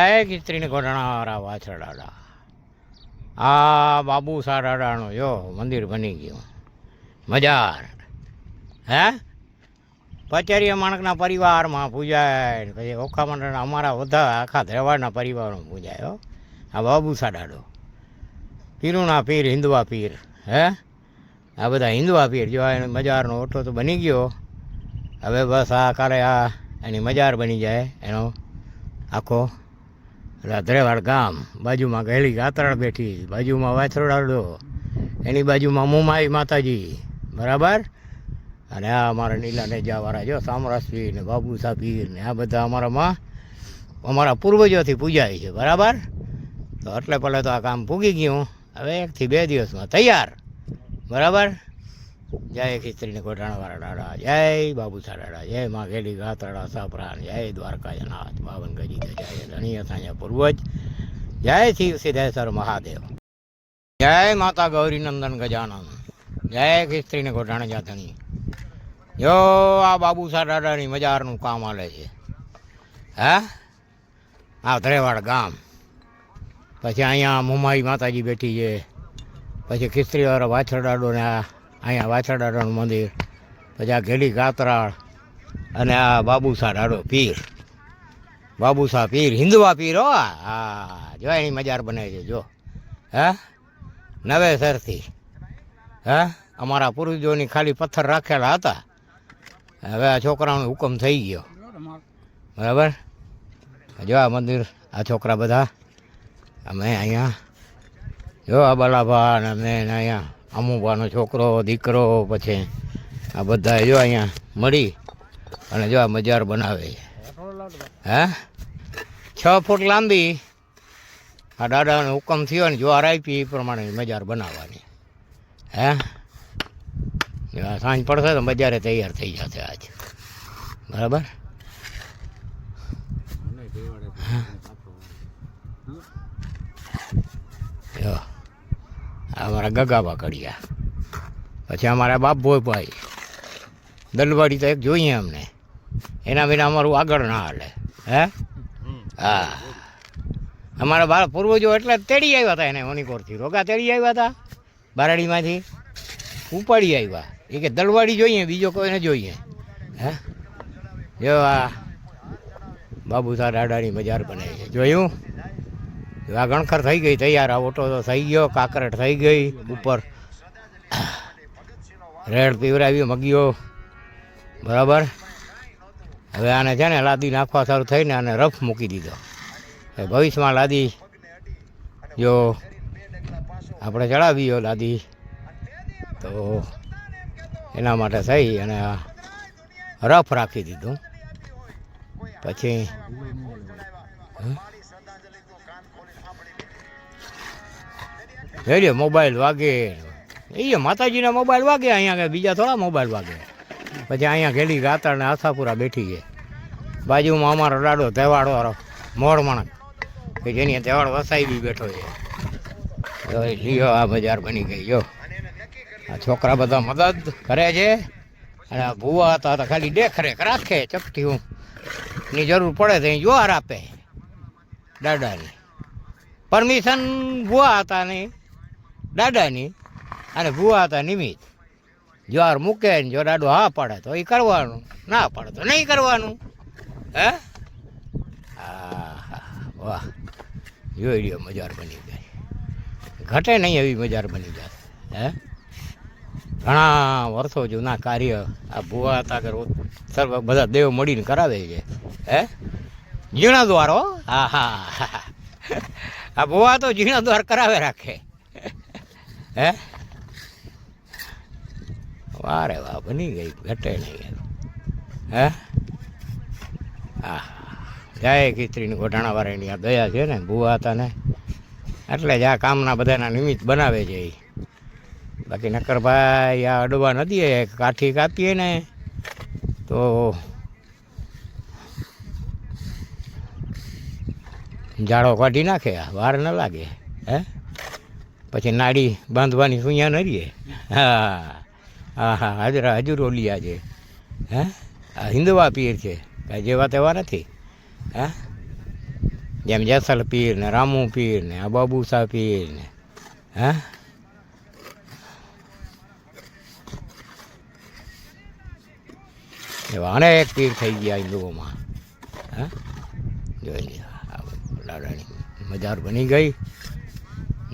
એક સ્ત્રીને ઘોડાણાવાળા વાછરડાડા આ બાબુ સારાડાનો જો મંદિર બની ગયું. મજાર. હે? પચેરીયા માણકના પરિવારમાં પૂજાય પછી ઓખા મંડળના અમારા બધા આખા તહેવારના પરિવારમાં પૂજાય આ બાબુ સાડાડો પીરુના પીર હિન્દવા પીર, હે? આ બધા હિન્દવા પીર, જો એનો મજારનો ઓટો તો બની ગયો. હવે બસ આ કાલે આ એની મજાર બની જાય, એનો આખો રાધરેવાડ ગામ, બાજુમાં ગહેલી ગાતરાળ બેઠી, બાજુમાં વાથરોડાડો એની બાજુમાં મુમાઈ માતાજી, બરાબર? અને આ અમારા નીલા નેજાવાળા જો સામરાસપીર ને બાબુ પીર ને આ બધા અમારામાં, અમારા પૂર્વજોથી પૂજાય છે, બરાબર? તો એટલે પહેલાં તો આ કામ પૂગી ગયું. હવે એકથી બે દિવસમાં તૈયાર, બરાબર? જય ખીસ્ત્રીને કોટાણાવાળા દાડા જય બાબુ સારાડા જય માં ગેડી ગાતરાડા સાપરાન જય દ્વારકાજનાથ બાવન ગજી, જય ધણીય સાયા પૂર્વજ, જય શિવ સિદ્ધેશ્વર મહાદેવ, જય માતા ગૌરી નંદન ગજાનંદ જય ખીસ્ત્રીને કોટાણા જાતણી જો આ બાબુ સારાડાની મજારનું કામ આલે છે, હા? આ ધરેવાડ ગામ. પછી અહીંયા મુમાઈ માતાજી બેઠી છે, પછી ખીસ્ત્રીવાળા વાછરડાડો ને આ અહીંયા વાછરડાડાનું મંદિર, પછી આ ઘેડી ગાતરાળ અને આ બાબુસા ડાડો પીર. બાબુસા પીર હિન્દવા પીર હો. હા, જો એની મજાર બને છે, જો. હે? નવેસરથી હે? અમારા પૂર્વજોની ખાલી પથ્થર રાખેલા હતા. હવે આ છોકરાનો હુકમ થઈ ગયો. બરાબર? જો આ મંદિર, આ છોકરા બધા, અમે અહીંયા, જો આ બલાભા અને અમે અહીંયા અમુભાનો છોકરો દીકરો પછી આ બધા જો અહીંયા મળી અને જો આ મજાર બનાવે. છે હે? છ ફૂટ લાંબી. આ દાદાનો હુકમ થયો ને જો આપી એ પ્રમાણે મજાર બનાવવાની. હે? સાંજ પડશે તો મજારે તૈયાર થઈ જશે આજ. બરાબર? જો આ અમારા ગગા બાકડિયા. પછી અમારા બાપભોયભાઈ દલવાડી તો એક જોઈએ અમને. એના વિના અમારું આગળ ના હાલે. હે? હા. અમારા બાળ પૂર્વજો એટલે તેડી આવ્યા હતા એને મણિકોરથી રોગા તેડી આવ્યા હતા? બારાડીમાંથી? ઉપાડી આવ્યા. એ કે દલવાડી જોઈએ, બીજો કોઈને જોઈએ. હે? જો આ બાબુ સા દાડાની બજાર બને છે. જોયું? આ ગણખર થઈ ગઈ, તૈયાર. આ ઓટો તો થઈ ગયો, કાકરેટ થઈ ગઈ ઉપર. રેડ પીવરાવી મગીઓ બરાબર? હવે આને છે ને લાદી નાખવા સારું થઈને આને રફ મૂકી દીધો. ભવિષ્યમાં લાદી જો આપણે ચડાવીએ લાદી, તો એના માટે થઈ અને રફ રાખી દીધું. પછી રેડિયો મોબાઈલ વાગે. એ માતાજીના મોબાઈલ વાગે, અહીંયા બીજા થોડા મોબાઈલ વાગે. પછી અહીંયા ઘેલી ગાતર ને આશાપુરા બેઠી છે. બાજુમાં અમારો દાડો તહેવારો વાળો મોર માણસ કે જેની તહેવાર વસાઈ બી બેઠો છે. લ્યો, આ બજાર બની ગઈ, જો. આ છોકરા બધા મદદ કરે છે. અને આ ભૂવા હતા તો ખાલી દેખરેખ રાખે, ચપટી હું. ની જરૂર પડે તો અહીં જોવાર આપે. દાદાની. પરમિશન ભૂવા હતા નહીં દાદાની અને ભૂવા હતા નિમિત્ત જ્વાર મૂકે ને જો દાડો હા પડે તો એ કરવાનું. ના પડે તો નહીં કરવાનું. હે? હા વાહ. જોઈ લ્યો મજાર બની જાય ઘટે નહીં એવી મજાર બની જાય હે? ઘણા વર્ષો જૂના કાર્ય આ ભૂવા હતા કે સર્વ બધા દેવ મળીને કરાવે છે. હે? ઝીણા દ્વાર હો? હા આ ભૂવા તો ઝીણા દ્વાર કરાવે રાખે. હે? વારે વાહ બની ગઈ, ઘટે નહીં હે? હા જય ખીચડીની ગોઠાણાવાળાની આ દયા છે ને, ભૂવા હતા ને. એટલે જ આ કામના બધાના નિમિત્ત બનાવે છે એ બાકી નક્કરભાઈ ભાઈ, આ અડવા નથી કાઠી કાપીએ ને. તો જાડો કાઢી નાખે વાર ન લાગે. હે? પછી નાડી બાંધવાની સુયા ન રહીએ. હા. હા હા, હાજરા હજુ ઓલિયા છે હે? આ હિન્દવા પીર છે. કાંઈ જેવા તેવા નથી. હે? જેમ જેસલ પીર ને રામુ પીર ને આ બાબુસા પીર ને. હે? એવા અનેક પીર થઈ ગયા હિન્દુઓમાં હા? જોઈ લ્યો મજાર બની ગઈ.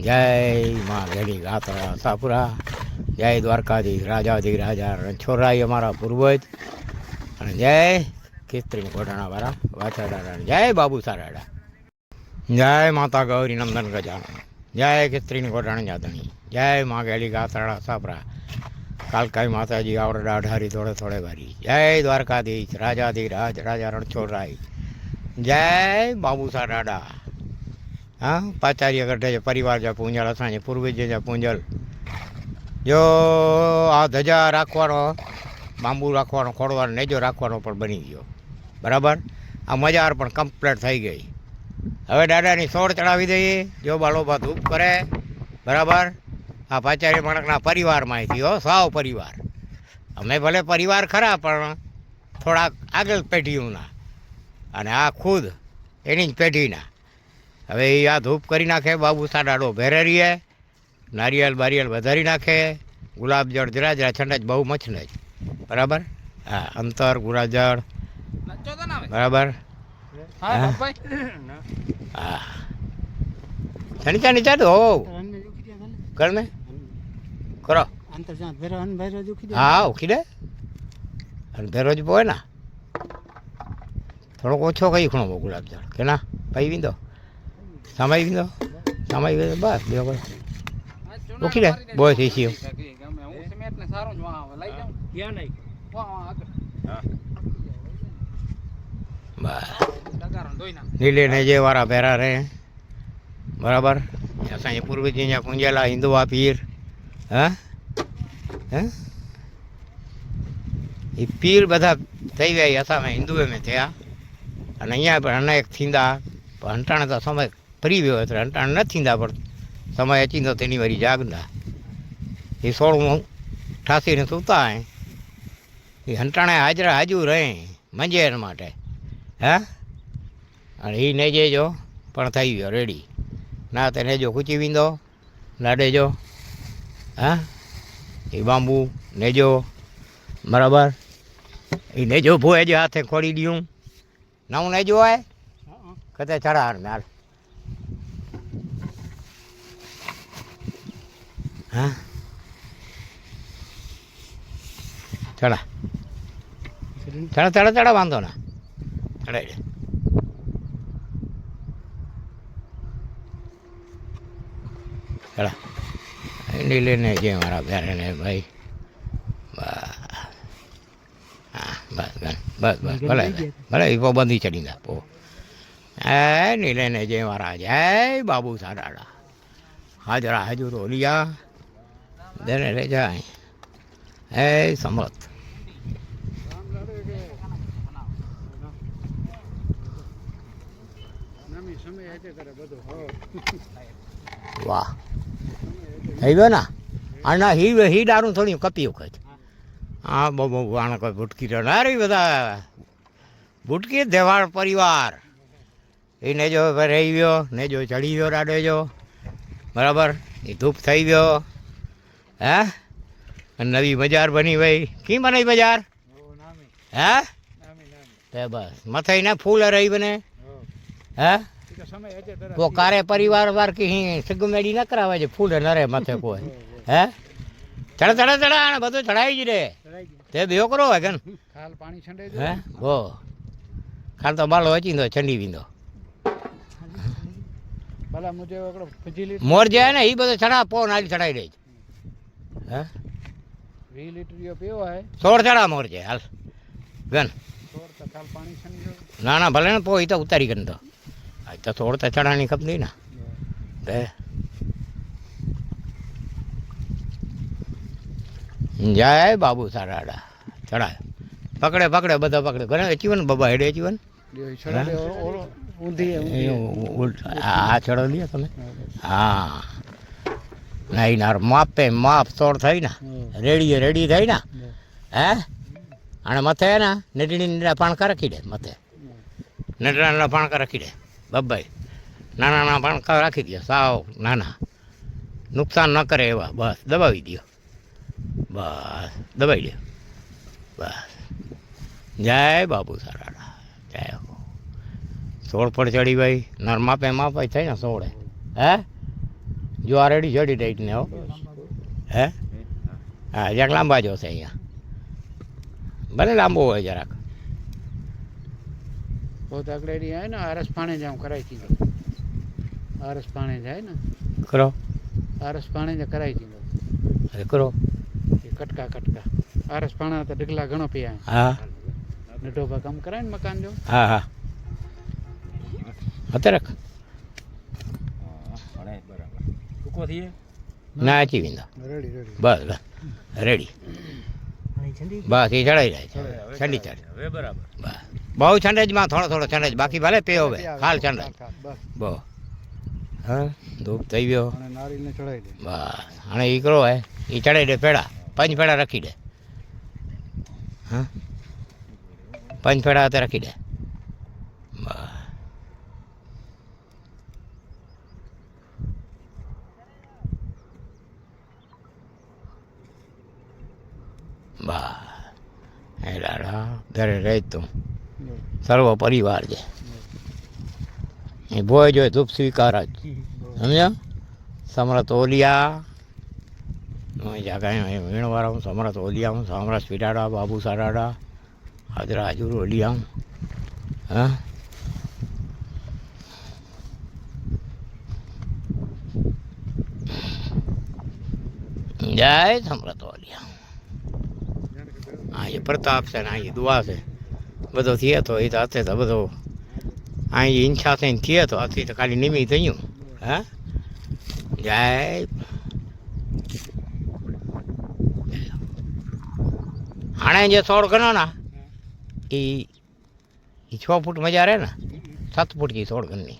જય માં ઘેડી ગાતરા સાપુરા, જય દ્વારકાધીશ રાજાધી રાજા રણછોડરાય અમારા પૂર્વજ. અને જય કેસરી ઘોટાણાવાળા વાછાડા જય બાબુ સારાડા. જય માતા ગૌરી નંદન ગજાનન. જય કેસરી ઘોટાણા જાદણી જય માં ગેલી ગાતરાળા સાપરા. કાલકાઈ માતાજી આવરડા અઢારી થોડે થોડે વારી. જય દ્વારકાધીશ રાજાધી રાજ, રાજા રણછોડરાય જય બાબુ સારાડા. હા પાચાર્ય કઢે છે, પરિવાર જા પૂંજલ અસાંજે પૂર્વજ જા પૂંજલ જો આ ધજા રાખવાનો, બાંબુ રાખવાનો ખોડવાનો નેજો રાખવાનો પણ બની ગયો. બરાબર? આ મજાર પણ કમ્પ્લીટ થઈ ગઈ. હવે દાદાની સોળ ચડાવી દઈએ. જો બાલોબા ધૂપ કરે, બરાબર? આ પાચાર્ય માણકના પરિવારમાંથી હો, સાવ પરિવાર. અમે ભલે પરિવાર ખરા, પણ થોડાક આગળ પેઢીઓના. અને આ ખુદ એની જ પેઢીના. હવે એ આ ધૂપ કરી નાખે બાબુ સાડાડો ભેરે રહીએ નારિયેલ બારિયેલ વધારી નાખે ગુલાબ જળ જરા જરા છંડ જ બહુ મચ જ બરાબર? હા અંતર ગુરાજળ બરાબર? હા? ચાની ચાલુ હો. કર ને. કરો. હા ઉખી દે. અને ભેરો જ પોય ના. થોડોક ઓછો કઈ ખૂણો ગુલાબ જળ. કે ના? પાઈ વિંદો સામાઈ વિંદો સમાઈ વિંદો બસ, બે વખત. ઓકી દે બોય થઈ બસ. નીલે ને જે વારા પહેરા રહે બરાબર? અસાંजे પૂર્વજી અહીંયા પૂંજેલા હિન્દુआ પીર. હા? હે? એ પીર બધા થઈ ગયા અસામે હિન્દુએ મેં થયા. અને અહીંયા પણ અનેક થીંદા. હંટાણે તો સમય ફરી ગયો હતો હંટાણે નથી થીંદા પણ સમય અચીંદો તેની મારી જાગંદા એ સોળમું ઠાસીને સૂતા હે એ હંટાણે હાજરા હાજુ રહે મંજેર માટે. હા? અને એ નેજેજો પણ થઈ ગયો રેડી ના તેને જો ખૂચી વિંદો લાડેજો હા? એ બાંબુ નેજો બરાબર? એ નેજો ભોય જ હાથે ખોડી દઉં નવું નેજો હોય? કતે ચડાર ને હા? ચડા ચડા ચડા ચડા વાંધો ના. ચડાઈ દે ચડા એની લઈને જે મારા ઘરે ભાઈ. બસ બસ બસ ભલે ભલે એ બંધી ચડી ના પો એ ની લઈને જે મારા જય બાબુ સાડાડા હાજરા હાજર ઓલિયા રે જાય એ સમત વાહ થઈ ગયો ના આના હી હી દારૂ થોડી કપી વખત હા બહુ બહુ આને કોઈ ભૂટકી રહી બધા ભૂટકી દેવાળ પરિવાર એ ને જો રહી ગયો ને જો ચડી ગયો રાડે જો બરાબર એ ધૂપ થઈ ગયો હે? નવી બજાર બની ભાઈ કી બનાવી બજાર? હા? તે બસ. મથાઈ ના ફૂલ રહી બને. હા? વો કારે પરિવાર વાર કે સગમેડી ના કરાવે છે? ફૂલ નરે માથે કોઈ. હે? ચડા ચડા ચડા બધું ચડાવી જ રે. તે બેહો કરો હે કેન ખાલ પાણી છંડે હે? હો ખાલ તો બાલો વચીંદો છંડી વિંદો. ભલા મુજે ઓકડો મોર જાય ને એ બધો ચડા પો નાલી ચડાઈ દે હે? વીસ લીટર યો સોળ ચડા મોર છે હાલ. છંડ્યો ના ના ભલે ને પો એ તો ઉતારી કરીને તો આજ તો સોળ તો ચડાની ખપ નહીં ના. તે જય બાબુ સારાડા ચડાય. પકડે પકડે બધા પકડે. ઘણા ચીવન બાબા હેડે ચીવન લ્યો છોડા દે ઓલો- ઓલો ઊંધી હે, ચડો દે તમે. હા. ના નાર માપે માપ તોડ થઈ ને રેડીએ રેડી થઈ ને હે? અને મથે ને નેટડી નીડા પાણકા રાખી દે મથે. નેટડા પાણકા રાખી દે. બબ્બાઈ નાના નાના પાણકા રાખી દે સાવ નાના. નુકસાન ન કરે એવા બસ દબાવી દો બસ દબાવી દો બસ. જય બાબુ સારા જય સોળ પર ચડી ભાઈ નર માપે માપે થઈ ને સોળે. હે? જો આ રેડી જડી ટાઈટને હો. હે? હા જરાક લાંબા જોશે અહીંયા. ભલે લાંબો હોય જરાક. બહુ તકડેલી જાય ને આરસ પાણી જ આમ કરાવી દીધો આરસ પાણી જાય ને. ખરો આરસ પાણી જ કરાવી દીધો અરે કરો. કટકા કટકા. આરસ પાણા તો ઢગલા ઘણો પીયા. હા. નટોબા કામ કરાય ને મકાન જો. હા હા. અત્યારે રાખો છીએ ના અચી વિંદા બસ બસ. રેડી. બસ એ ચડાઈ જાય ઠંડી ચડે બરાબર. બહુ ઠંડેજમાં થોડો થોડો ઠંડેજ બાકી ભલે પે હવે. હાલ ઠંડેજ બહુ હા ધૂપ થઈ ગયો. બસ. અને ઈકરો હે. એ ચડાઈ દે પેડા. પંચ પેડા રાખી દે. હા? પંચ પેડા હાથે રાખી દે. બસ એ દાડા ઘરે રહી તું. સર્વ પરિવાર છે. એ ભોય જોઈએ ધૂપ સ્વીકાર જ. સમજ્યા? સમરત ઓલિયા. જાગા વીણવાળા હું સમરત ઓલિયા હું, સમરસ પીડાડા બાબુ સારાડા, હાજરા હાજુર ઓલિયા હું. હા? જય સમરત ઓલિયા. હા એ પ્રતાપ છે ને એ દુઆ છે બધો થયો તો એ તો અત્યારે તો બધો અહીં ઈચ્છા થઈને થયો તો અત્યારે તો ખાલી નિમિત્ત થયું હા? જય. હાણે જે છોડ ગણો ને એ છ ફૂટ મજા રહે ને? સાત ફૂટથી છોડ ગણની.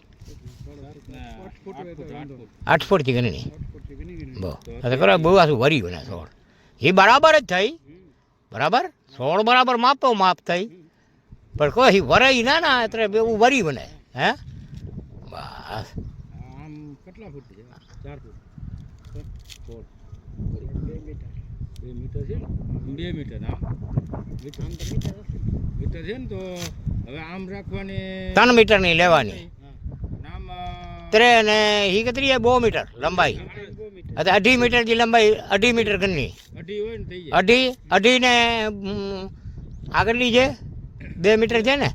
આઠ ફૂટથી ગણની. બહુ. કરો બહુ આશું વરી બને છોડ એ બરાબર જ થઈ. બરાબર? છોડ બરાબર માપો માપ થઈ. પણ કોઈ વરાઈ ના ના એટલે એવું વરી બને હે? બસ. આમ કેટલા ફૂટ છે? ચાર ફૂટ. બે મીટર છે ને? બે મીટર આમ મીટર છે ને તો હવે આમ રાખવાની ત્રણ મીટરની લેવાની. ત્રે ને હી કતરી બહુ મીટર લંબાઈ. એટલે અઢી મીટર જે લંબાઈ અઢી મીટર ઘરની અઢી હોય ને થઈ જાય. અઢી ને આગળની છે બે મીટર છે ને?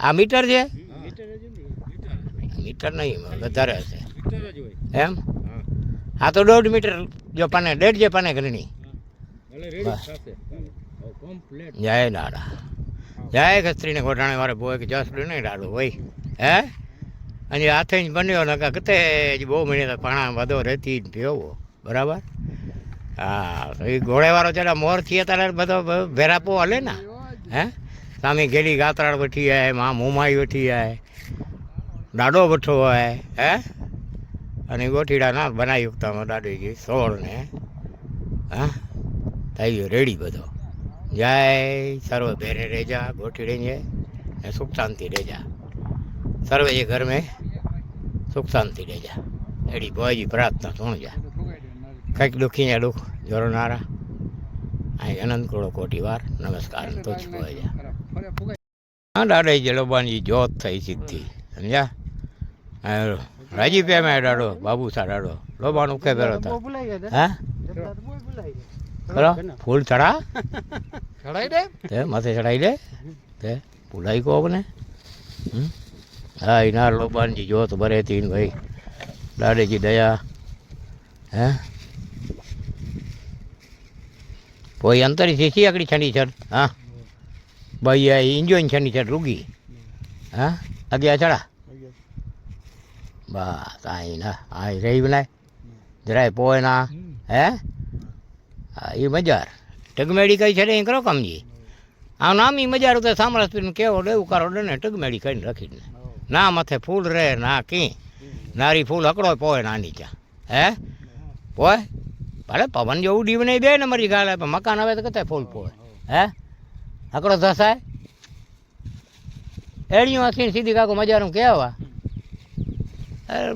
આ મીટર છે? મીટર નહીં વધારે હશે. મીટર જ હોય. એમ? હા. તો દોઢ મીટર જો પાને દેઢ જે પાને ઘરની રેડી જય દાડા જય કસ્ત્રીને ગોઠાણે વારે બોય કે જસ નહીં ડાડું હોય હે? અને હાથે જ બન્યો ને કતે જ બહુ મહિને પાણા વધો રહેતી જ પીવો બરાબર? હા એ ઘોડેવાળો જરા મોર થઈએ ત્યારે બધો ભેરાપો હલે ને? હે? સામે ગેલી ગાતરાળ વઠી આવે માં મોમાઈ વઠી આવે દાડો બેઠો હોય હે? અને ગોઠીડા ના બનાવી ઉગતામાં દાદીજી સોળ ને, હા? થઈ ગયો રેડી બધો. જય સર્વ ભેરે રેજા ગોઠી જાય, ને સુખ શાંતિ રેજા. સર્વે જે ઘર में સુખ શાંતિ રેજા એડી ભોયજી પ્રાર્થના સુણ જા. કંઈક દુખી ને દુઃખ જોરનારા અહીં અનંત કરોડો કોટી વાર નમસ્કાર તુજ ભોયજા હા દાદા જલોબાની જોત થઈ સિદ્ધિ સમજ્યા? હા, રાજી પે મેં દાડો બાબુ સા દાડો. લોબાનું કે પેલો હતા ભૂલાઈ ગયા હા? ખરો ફૂલ ચડા ચડાઈ દે. તે માથે ચડાવી દે? તે ભૂલાઈ કોક ને હમ? હા ઇનાર લોબાનજી જોત ભરે તીન ભાઈ. દાડેજી દયા. હે? કોઈ અંતર શીશી આકડી છંડી છડ? હા? ભાઈ આ ઇન્જોઈન છંડી છડ રૂગી. હા? અગિયા ચડા બસ, આઈ ના, આઈ રહી બનાય. જરાય પોય ના. હે? હા એ મજાર. ટગમેડી કઈ છે ને કરો કમજી? આ નામ એ મજાર, તો સામરસ પીને કેવો દેવું કરો ને ટગમેડી કરીને રાખી દે ના મથે ફૂલ રહે ના કી નારી ફૂલ હકડો પોય નાની ચા હે? પોય? ભલે પવન જેવું ડીવ નહીં બે ને મરી ગાલે પણ મકાન આવે તો કતે ફૂલ પોય? હે? હકડો ધસાય? એડિયું આખી સીધી કાકો મજાનું કેવા અરે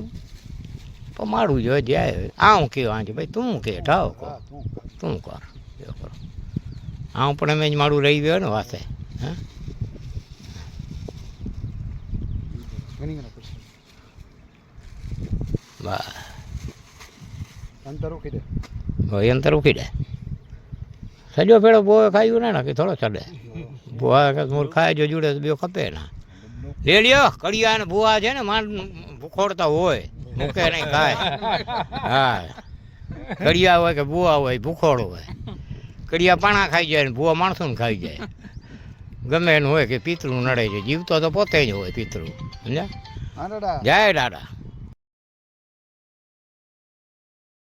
મારું જો જાય આવું કહેવા આંટી ભાઈ? તું કે? ઠાવ કહો તું કર. કરો. આવું પણ એમ જ મારું રહી ગયો ને વાસે. હા? ઘણી ઘણા પૂછે. બસ અંતર રોકી દે. અંતર ઉકી દે. સજો પેલો બોએ ખાયું ને ને કે થોડો ચડે ભૂવા મૂળ ખાય જો જોડે બે ખપે ના. લે લ્યો કડિયા ને ભૂવા છે ને માન ભૂખોડતા હોય મૂકે નહીં ખાય. હા. કડિયા હોય કે ભૂવા હોય ભૂખોડ હોય. કડિયા પાણા ખાઈ જાય ને ભૂવા માણસોને ખાઈ જાય. ગમે એનું હોય કે પિતૃ નડે છે જીવતો તો પોતે જ હોય પિતૃ સમજ્યા? જાય દાદા.